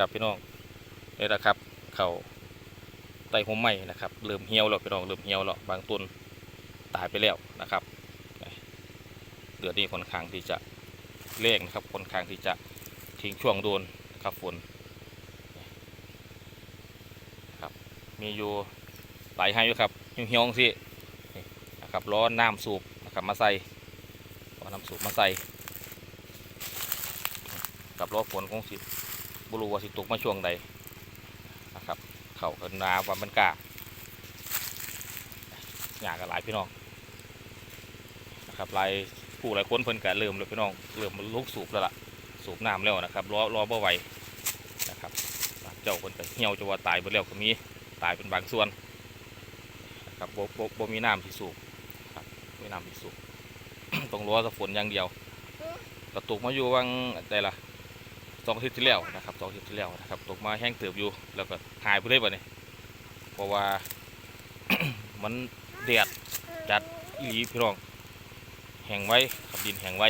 ครับพี่น้องนี่แหละครับ เขาไต่หัวใหม่นะครับเริ่มเหี่ยวแล้วพี่น้องเริ่มเหี่ยวแล้วบางต้นตายไปแล้วนะครับเดือนนี้ค่อนข้างที่จะแรงนะครับค่อนข้างที่จะทิ้งช่วงโดนครับฝนครับมีอยู่หลายให้อยู่ครับเหี่ยวๆสินะครับร้อนน้ำสูบนะครับมาใส่ร้อนน้ำสูบมาใส่กับรอฝนคงสิ บรูว่าสิตกมาช่วงใดนะครับ เขาเอินนาว่ามันกล้าอยากกับหลายพี่น้องนะครับหลายผู้หลายคนเพิ่นกะเริ่มแล้วพี่น้องเริ่มลุกสูบแล้วล่ะสูบน้ำแล้วนะครับรอรอบ่ไหวนะครับบางเจ้าเพิ่นก็เหี่ยวจะว่าตายไปแล้วก็มีตายเป็นบางส่วนนะครับบ่บ่บ่มีน้ำที่สูบครับไม่น้ำที่สูบต้องรอแต่ฝนอย่างเดียวกระตุกมาอยู่วังแต่ละ สองอาทิตย์ที่แล้วนะครับสองอาทิตย์ที่แล้วนะครับตกมาแห้งเติบอยู่แล้วก็หายไปเลยบ่เนี่ยเพราะว่า มันแดดจัดอีหลีพี่น้องแห้งไว้ขับดินแห้งไว้